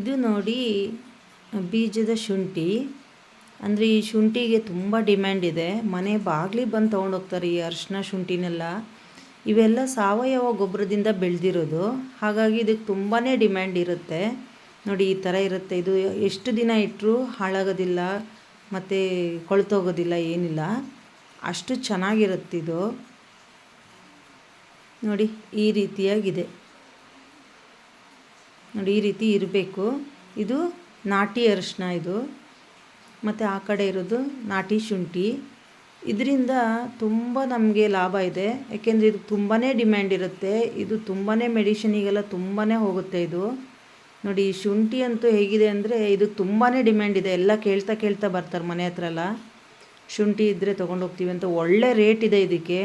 ಇದು ನೋಡಿ ಬೀಜದ ಶುಂಠಿ. ಅಂದರೆ ಈ ಶುಂಠಿಗೆ ತುಂಬ ಡಿಮ್ಯಾಂಡ್ ಇದೆ. ಮನೆ ಬಾಗಿಲಿಗೆ ಬಂದು ತೊಗೊಂಡೋಗ್ತಾರೆ ಈ ಅರಿಶಿನ ಶುಂಠಿನೆಲ್ಲ. ಇವೆಲ್ಲ ಸಾವಯವ ಗೊಬ್ಬರದಿಂದ ಬೆಳೆದಿರೋದು. ಹಾಗಾಗಿ ಇದಕ್ಕೆ ತುಂಬಾ ಡಿಮ್ಯಾಂಡ್ ಇರುತ್ತೆ. ನೋಡಿ, ಈ ಥರ ಇರುತ್ತೆ. ಇದು ಎಷ್ಟು ದಿನ ಇಟ್ಟರೂ ಹಾಳಾಗೋದಿಲ್ಲ, ಮತ್ತು ಕೊಳ್ತೋಗೋದಿಲ್ಲ, ಏನಿಲ್ಲ. ಅಷ್ಟು ಚೆನ್ನಾಗಿರುತ್ತಿದು ನೋಡಿ, ಈ ರೀತಿಯಾಗಿದೆ. ನೋಡಿ, ಈ ರೀತಿ ಇರಬೇಕು. ಇದು ನಾಟಿ ಅರಿಶಿನ ಇದು. ಮತ್ತು ಆ ಕಡೆ ಇರೋದು ನಾಟಿ ಶುಂಠಿ. ಇದರಿಂದ ತುಂಬ ನಮಗೆ ಲಾಭ ಇದೆ. ಯಾಕೆಂದರೆ ಇದು ತುಂಬಾ ಡಿಮ್ಯಾಂಡ್ ಇರುತ್ತೆ. ಇದು ತುಂಬಾ ಮೆಡಿಷನಿಗೆಲ್ಲ ತುಂಬಾ ಹೋಗುತ್ತೆ ಇದು. ನೋಡಿ, ಈ ಶುಂಠಿ ಅಂತೂ ಹೇಗಿದೆ ಅಂದರೆ ಇದು ತುಂಬಾ ಡಿಮ್ಯಾಂಡ್ ಇದೆ. ಎಲ್ಲ ಕೇಳ್ತಾ ಕೇಳ್ತಾ ಬರ್ತಾರೆ ಮನೆ ಹತ್ರ ಎಲ್ಲ. ಶುಂಠಿ ಇದ್ದರೆ ತೊಗೊಂಡೋಗ್ತೀವಿ ಅಂತ ಒಳ್ಳೆ ರೇಟ್ ಇದೆ ಇದಕ್ಕೆ.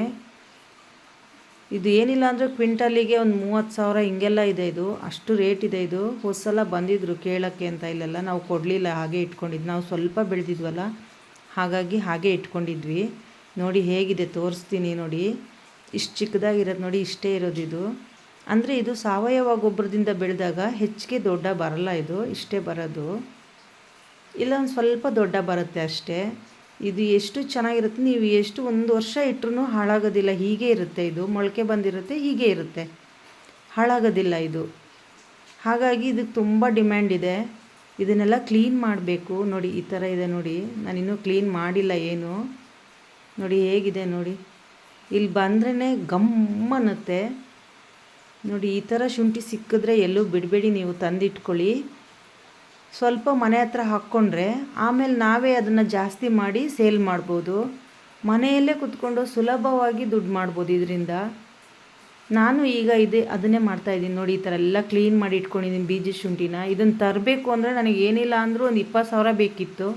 ಇದು ಏನಿಲ್ಲ ಅಂದರೆ ಕ್ವಿಂಟಲಿಗೆ ಒಂದು ಮೂವತ್ತು ಸಾವಿರ ಹಿಂಗೆಲ್ಲ ಇದೆ ಇದು. ಅಷ್ಟು ರೇಟ್ ಇದೆ ಇದು. ಹೊಸಲ ಸಲ ಬಂದಿದ್ದರು ಕೇಳೋಕ್ಕೆ ಅಂತ ಇಲ್ಲೆಲ್ಲ. ನಾವು ಕೊಡಲಿಲ್ಲ, ಹಾಗೆ ಇಟ್ಕೊಂಡಿದ್ದು ನಾವು ಸ್ವಲ್ಪ ಬೆಳೆದಿದ್ವಲ್ಲ, ಹಾಗಾಗಿ ಹಾಗೆ ಇಟ್ಕೊಂಡಿದ್ವಿ. ನೋಡಿ ಹೇಗಿದೆ, ತೋರಿಸ್ತೀನಿ ನೋಡಿ. ಇಷ್ಟು ಚಿಕ್ಕದಾಗಿರೋದು ನೋಡಿ, ಇಷ್ಟೇ ಇರೋದು ಇದು. ಅಂದರೆ ಇದು ಸಾವಯವ ಗೊಬ್ಬರದಿಂದ ಬೆಳೆದಾಗ ಹೆಚ್ಚಿಗೆ ದೊಡ್ಡ ಬರಲ್ಲ ಇದು, ಇಷ್ಟೇ ಬರೋದು. ಇಲ್ಲ, ಒಂದು ಸ್ವಲ್ಪ ದೊಡ್ಡ ಬರುತ್ತೆ ಅಷ್ಟೇ. ಇದು ಎಷ್ಟು ಚೆನ್ನಾಗಿರುತ್ತೆ, ನೀವು ಎಷ್ಟು ಒಂದು ವರ್ಷ ಇಟ್ಟರೂ ಹಾಳಾಗೋದಿಲ್ಲ, ಹೀಗೆ ಇರುತ್ತೆ ಇದು. ಮೊಳಕೆ ಬಂದಿರುತ್ತೆ, ಹೀಗೆ ಇರುತ್ತೆ. ಹಾಳಾಗೋದಿಲ್ಲ ಇದು. ಹಾಗಾಗಿ ಇದಕ್ಕೆ ತುಂಬ ಡಿಮ್ಯಾಂಡ್ ಇದೆ. ಇದನ್ನೆಲ್ಲ ಕ್ಲೀನ್ ಮಾಡಬೇಕು. ನೋಡಿ, ಈ ಥರ ಇದೆ ನೋಡಿ. ನಾನಿನ್ನೂ ಕ್ಲೀನ್ ಮಾಡಿಲ್ಲ ಏನು. ನೋಡಿ, ಹೇಗಿದೆ ನೋಡಿ. ಇಲ್ಲಿ ಬಂದ್ರೇ ಅನ್ನುತ್ತೆ. ನೋಡಿ, ಈ ಥರ ಶುಂಠಿ ಸಿಕ್ಕಿದ್ರೆ ಎಲ್ಲೂ ಬಿಡಬೇಡಿ, ನೀವು ತಂದಿಟ್ಕೊಳ್ಳಿ. ಸ್ವಲ್ಪ ಮನೆ ಹತ್ರ ಹಾಕ್ಕೊಂಡ್ರೆ ಆಮೇಲೆ ನಾವೇ ಅದನ್ನು ಜಾಸ್ತಿ ಮಾಡಿ ಸೇಲ್ ಮಾಡ್ಬೋದು. ಮನೆಯಲ್ಲೇ ಕುತ್ಕೊಂಡು ಸುಲಭವಾಗಿ ದುಡ್ಡು ಮಾಡ್ಬೋದು ಇದರಿಂದ. ನಾನು ಈಗ ಇದೆ, ಅದನ್ನೇ ಮಾಡ್ತಾಯಿದ್ದೀನಿ ನೋಡಿ, ಈ ಥರ ಎಲ್ಲ ಕ್ಲೀನ್ ಮಾಡಿ ಇಟ್ಕೊಂಡಿದ್ದೀನಿ ಬೀಜ ಶುಂಠಿನ. ಇದನ್ನು ತರಬೇಕು ಅಂದರೆ ನನಗೆ ಏನಿಲ್ಲ ಅಂದರೂ ಒಂದು ಇಪ್ಪತ್ತು ಸಾವಿರ ಬೇಕಿತ್ತು.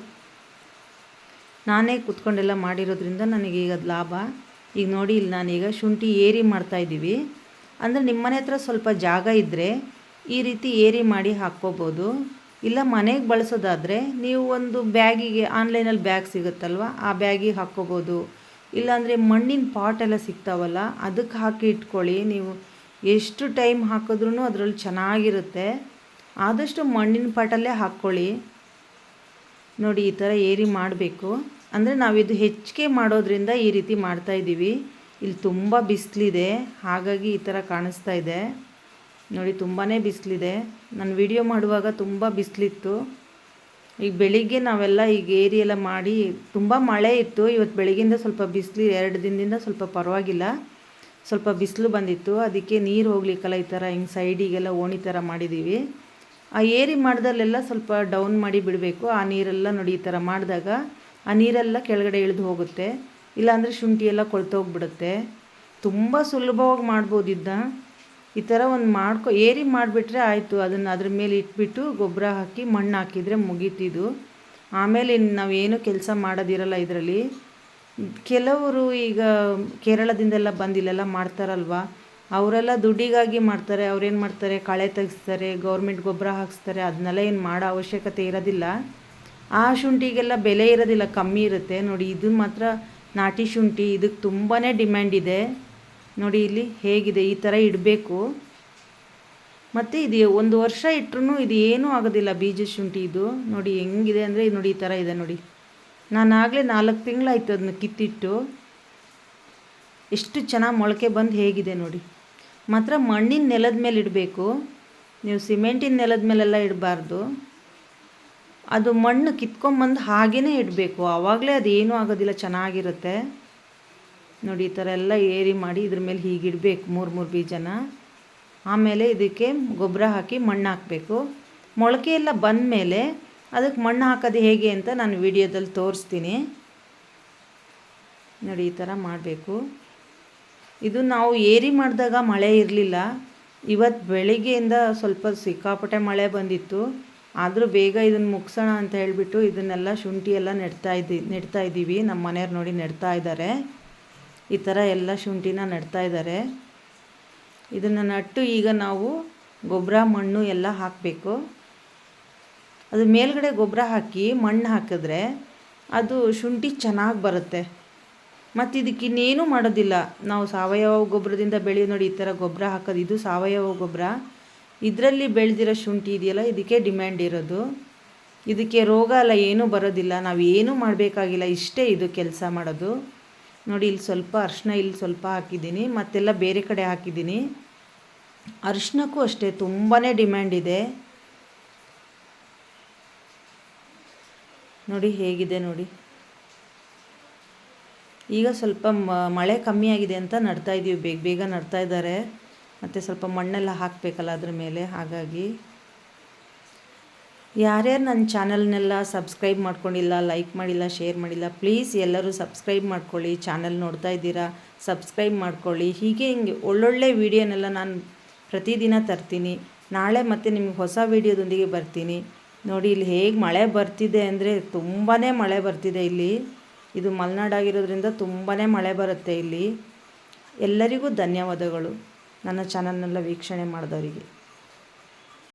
ನಾನೇ ಕುತ್ಕೊಂಡೆಲ್ಲ ಮಾಡಿರೋದ್ರಿಂದ ನನಗೆ ಈಗ ಅದು ಲಾಭ. ಈಗ ನೋಡಿ, ಇಲ್ಲಿ ನಾನೀಗ ಶುಂಠಿ ಏರಿ ಮಾಡ್ತಾಯಿದ್ದೀವಿ ಅಂದರೆ ನಿಮ್ಮ ಮನೆ ಹತ್ರ ಸ್ವಲ್ಪ ಜಾಗ ಇದ್ದರೆ ಈ ರೀತಿ ಏರಿ ಮಾಡಿ ಹಾಕ್ಕೋಬೋದು. ಇಲ್ಲ ಮನೆಗೆ ಬಳಸೋದಾದರೆ ನೀವು ಒಂದು ಬ್ಯಾಗಿಗೆ ಆನ್ಲೈನಲ್ಲಿ ಬ್ಯಾಗ್ ಸಿಗುತ್ತಲ್ವ? ಆ ಬ್ಯಾಗಿಗೆ ಹಾಕ್ಕೋಬೋದು. ಇಲ್ಲಾಂದರೆ ಮಣ್ಣಿನ ಪಾಟ್ ಎಲ್ಲ ಸಿಗ್ತಾವಲ್ಲ, ಅದಕ್ಕೆ ಹಾಕಿ ಇಟ್ಕೊಳ್ಳಿ. ನೀವು ಎಷ್ಟು ಟೈಮ್ ಹಾಕಿದ್ರೂ ಅದರಲ್ಲಿ ಚೆನ್ನಾಗಿರುತ್ತೆ. ಆದಷ್ಟು ಮಣ್ಣಿನ ಪಾಟಲ್ಲೇ ಹಾಕ್ಕೊಳ್ಳಿ. ನೋಡಿ, ಈ ಥರ ಏರಿ ಮಾಡಬೇಕು. ಅಂದರೆ ನಾವಿದು ಹೆಚ್ಚಿಗೆ ಮಾಡೋದ್ರಿಂದ ಈ ರೀತಿ ಮಾಡ್ತಾಯಿದ್ದೀವಿ ಇಲ್ಲಿ ತುಂಬ ಬಿಸಿಲಿದೆ, ಹಾಗಾಗಿ ಈ ಥರ ಕಾಣಿಸ್ತಾ ಇದೆ. ನೋಡಿ ತುಂಬಾ ಬಿಸಿಲಿದೆ. ನಾನು ವಿಡಿಯೋ ಮಾಡುವಾಗ ತುಂಬ ಬಿಸಿಲಿತ್ತು. ಈಗ ಬೆಳಿಗ್ಗೆ ನಾವೆಲ್ಲ ಈಗ ಏರಿ ಎಲ್ಲ ಮಾಡಿ, ತುಂಬ ಮಳೆ ಇತ್ತು. ಇವತ್ತು ಬೆಳಗ್ಗಿಂದ ಸ್ವಲ್ಪ ಬಿಸಿಲು, ಎರಡು ದಿನದಿಂದ ಸ್ವಲ್ಪ ಪರವಾಗಿಲ್ಲ. ಸ್ವಲ್ಪ ಬಿಸಿಲು ಬಂದಿತ್ತು. ಅದಕ್ಕೆ ನೀರು ಹೋಗ್ಲಿಕ್ಕೆಲ್ಲ ಈ ಥರ ಹಿಂಗೆ ಸೈಡಿಗೆಲ್ಲ ಓಣಿ ಥರ ಮಾಡಿದ್ದೀವಿ ಆ ಏರಿ ಮಾಡಿದಲ್ಲೆಲ್ಲ ಸ್ವಲ್ಪ ಡೌನ್ ಮಾಡಿ ಬಿಡಬೇಕು. ಆ ನೀರೆಲ್ಲ ನೋಡಿ ಈ ಥರ ಮಾಡಿದಾಗ ಆ ನೀರೆಲ್ಲ ಕೆಳಗಡೆ ಇಳಿದು ಹೋಗುತ್ತೆ. ಇಲ್ಲಾಂದರೆ ಶುಂಠಿ ಎಲ್ಲ ಕೊಳ್ತೋಗ್ಬಿಡುತ್ತೆ. ತುಂಬ ಸುಲಭವಾಗಿ ಮಾಡ್ಬೋದಿದ್ದ ಈ ಥರ ಒಂದು ಮಾಡ್ಕೊ, ಏರಿ ಮಾಡಿಬಿಟ್ರೆ ಆಯಿತು. ಅದನ್ನು ಅದ್ರ ಮೇಲೆ ಇಟ್ಬಿಟ್ಟು ಗೊಬ್ಬರ ಹಾಕಿ ಮಣ್ಣು ಹಾಕಿದರೆ ಮುಗೀತಿದು. ಆಮೇಲೆ ನಾವೇನು ಕೆಲಸ ಮಾಡೋದಿರಲ್ಲ ಇದರಲ್ಲಿ. ಕೆಲವರು ಈಗ ಕೇರಳದಿಂದೆಲ್ಲ ಬಂದಿಲ್ಲೆಲ್ಲ ಮಾಡ್ತಾರಲ್ವ? ಅವರೆಲ್ಲ ದುಡ್ಡಿಗಾಗಿ ಮಾಡ್ತಾರೆ. ಅವ್ರೇನು ಮಾಡ್ತಾರೆ? ಕಳೆ ತೆಗಿಸ್ತಾರೆ, ಗೌರ್ಮೆಂಟ್ ಗೊಬ್ಬರ ಹಾಕಿಸ್ತಾರೆ. ಅದನ್ನೆಲ್ಲ ಏನು ಮಾಡೋ ಅವಶ್ಯಕತೆ ಇರೋದಿಲ್ಲ. ಆ ಶುಂಠಿಗೆಲ್ಲ ಬೆಲೆ ಇರೋದಿಲ್ಲ. ಕಮ್ಮಿ ಇರುತ್ತೆ. ನೋಡಿ, ಇದು ಮಾತ್ರ ನಾಟಿ ಶುಂಠಿ. ಇದಕ್ಕೆ ತುಂಬಾ ಡಿಮ್ಯಾಂಡ್ ಇದೆ. ನೋಡಿ ಇಲ್ಲಿ ಹೇಗಿದೆ, ಈ ಥರ ಇಡಬೇಕು. ಮತ್ತು ಇದು ಒಂದು ವರ್ಷ ಇಟ್ಟರು ಇದು ಏನೂ ಆಗೋದಿಲ್ಲ ಬೀಜ ಶುಂಠಿ ಇದು. ನೋಡಿ ಹೆಂಗಿದೆ ಅಂದರೆ ಇದು ನೋಡಿ ಈ ಥರ ಇದೆ ನೋಡಿ. ನಾನು ಆಗಲೇ ನಾಲ್ಕು ತಿಂಗಳಾಯ್ತು ಅದನ್ನ ಕಿತ್ತಿಟ್ಟು. ಎಷ್ಟು ಚೆನ್ನಾಗಿ ಮೊಳಕೆ ಬಂದು ಹೇಗಿದೆ ನೋಡಿ. ಮಾತ್ರ ಮಣ್ಣಿನ ನೆಲದ ಮೇಲೆ ಇಡಬೇಕು. ನೀವು ಸಿಮೆಂಟಿನ ನೆಲದ ಮೇಲೆಲ್ಲ ಇಡಬಾರ್ದು. ಅದು ಮಣ್ಣು ಕಿತ್ಕೊಂಬಂದು ಹಾಗೇ ಇಡಬೇಕು. ಆವಾಗಲೇ ಅದು ಏನೂ ಆಗೋದಿಲ್ಲ, ಚೆನ್ನಾಗಿರುತ್ತೆ. ನೋಡಿ, ಈ ಥರ ಎಲ್ಲ ಏರಿ ಮಾಡಿ ಇದ್ರ ಮೇಲೆ ಹೀಗಿಡಬೇಕು, ಮೂರು ಮೂರು ಬೀಜನ. ಆಮೇಲೆ ಇದಕ್ಕೆ ಗೊಬ್ಬರ ಹಾಕಿ ಮಣ್ಣು ಹಾಕಬೇಕು. ಮೊಳಕೆ ಎಲ್ಲ ಬಂದ ಮೇಲೆ ಅದಕ್ಕೆ ಮಣ್ಣು ಹಾಕೋದು ಹೇಗೆ ಅಂತ ನಾನು ವಿಡಿಯೋದಲ್ಲಿ ತೋರಿಸ್ತೀನಿ. ನೋಡಿ, ಈ ಥರ ಮಾಡಬೇಕು. ಇದು ನಾವು ಏರಿ ಮಾಡಿದಾಗ ಮಳೆ ಇರಲಿಲ್ಲ. ಇವತ್ತು ಬೆಳಿಗ್ಗೆಯಿಂದ ಸ್ವಲ್ಪ ಸಿಕ್ಕಾಪಟ್ಟೆ ಮಳೆ ಬಂದಿತ್ತು. ಆದರೂ ಬೇಗ ಇದನ್ನು ಮುಗಿಸೋಣ ಅಂತ ಹೇಳಿಬಿಟ್ಟು ಇದನ್ನೆಲ್ಲ ಶುಂಠಿ ಎಲ್ಲ ನೆಡ್ತಾ ಇದ್ದಿ, ನೆಡ್ತಾ ಇದ್ದೀವಿ. ನಮ್ಮ ಮನೆಯವ್ರು ನೋಡಿ ನೆಡ್ತಾ ಇದ್ದಾರೆ. ಈ ಥರ ಎಲ್ಲ ಶುಂಠಿನ ಇದ್ದಾರೆ. ಇದನ್ನು ನಟ್ಟು ಈಗ ನಾವು ಗೊಬ್ಬರ ಮಣ್ಣು ಎಲ್ಲ ಹಾಕಬೇಕು. ಅದು ಮೇಲ್ಗಡೆ ಗೊಬ್ಬರ ಹಾಕಿ ಮಣ್ಣು ಹಾಕಿದ್ರೆ ಅದು ಶುಂಠಿ ಚೆನ್ನಾಗಿ ಬರುತ್ತೆ. ಮತ್ತು ಇದಕ್ಕೆ ಇನ್ನೇನು ಮಾಡೋದಿಲ್ಲ. ನಾವು ಸಾವಯವ ಗೊಬ್ಬರದಿಂದ ಬೆಳೆಯೋ ನೋಡಿ ಈ ಥರ ಗೊಬ್ಬರ ಹಾಕೋದು, ಇದು ಸಾವಯವ ಗೊಬ್ಬರ. ಇದರಲ್ಲಿ ಬೆಳೆದಿರೋ ಶುಂಠಿ ಇದೆಯಲ್ಲ, ಇದಕ್ಕೆ ಡಿಮ್ಯಾಂಡ್ ಇರೋದು. ಇದಕ್ಕೆ ರೋಗ ಅಲ್ಲ ಏನೂ ಬರೋದಿಲ್ಲ. ನಾವು ಏನೂ ಮಾಡಬೇಕಾಗಿಲ್ಲ. ಇಷ್ಟೇ ಇದು ಕೆಲಸ ಮಾಡೋದು. ನೋಡಿ, ಇಲ್ಲಿ ಸ್ವಲ್ಪ ಅರ್ಶಿನ ಇಲ್ಲಿ ಸ್ವಲ್ಪ ಹಾಕಿದ್ದೀನಿ, ಮತ್ತೆಲ್ಲ ಬೇರೆ ಕಡೆ ಹಾಕಿದ್ದೀನಿ. ಅರಿಶಿನಕ್ಕೂ ಅಷ್ಟೇ ತುಂಬಾ ಡಿಮ್ಯಾಂಡ್ ಇದೆ. ನೋಡಿ, ಹೇಗಿದೆ ನೋಡಿ. ಈಗ ಸ್ವಲ್ಪ ಮಳೆ ಕಮ್ಮಿ ಆಗಿದೆ ಅಂತ ನಡ್ತಾ ಇದ್ದೀವಿ ಬೇಗ ಬೇಗ ನಡ್ತಾ ಇದ್ದಾರೆ. ಮತ್ತು ಸ್ವಲ್ಪ ಮಣ್ಣೆಲ್ಲ ಹಾಕಬೇಕಲ್ಲ ಅದ್ರ ಮೇಲೆ, ಹಾಗಾಗಿ. ಯಾರ್ಯಾರು ನನ್ನ ಚಾನಲ್ನೆಲ್ಲ ಸಬ್ಸ್ಕ್ರೈಬ್ ಮಾಡ್ಕೊಂಡಿಲ್ಲ, ಲೈಕ್ ಮಾಡಿಲ್ಲ, ಶೇರ್ ಮಾಡಿಲ್ಲ, ಪ್ಲೀಸ್ ಎಲ್ಲರೂ ಸಬ್ಸ್ಕ್ರೈಬ್ ಮಾಡ್ಕೊಳ್ಳಿ, ಚಾನಲ್ ನೋಡ್ತಾ ಇದ್ದೀರಾ, ಸಬ್ಸ್ಕ್ರೈಬ್ ಮಾಡ್ಕೊಳ್ಳಿ. ಹೀಗೆ ಹಿಂಗೆ ಒಳ್ಳೊಳ್ಳೆ ವೀಡಿಯೋನೆಲ್ಲ ನಾನು ಪ್ರತಿದಿನ ತರ್ತೀನಿ. ನಾಳೆ ಮತ್ತೆ ನಿಮಗೆ ಹೊಸ ವೀಡಿಯೋದೊಂದಿಗೆ ಬರ್ತೀನಿ. ನೋಡಿ, ಇಲ್ಲಿ ಹೇಗೆ ಮಳೆ ಬರ್ತಿದೆ ಅಂದರೆ ತುಂಬಾ ಮಳೆ ಬರ್ತಿದೆ ಇಲ್ಲಿ. ಇದು ಮಲೆನಾಡಾಗಿರೋದ್ರಿಂದ ತುಂಬಾ ಮಳೆ ಬರುತ್ತೆ ಇಲ್ಲಿ. ಎಲ್ಲರಿಗೂ ಧನ್ಯವಾದಗಳು. ನನ್ನ ಚಾನಲ್ನೆಲ್ಲ ವೀಕ್ಷಣೆ ಮಾಡಿದವರಿಗೆ.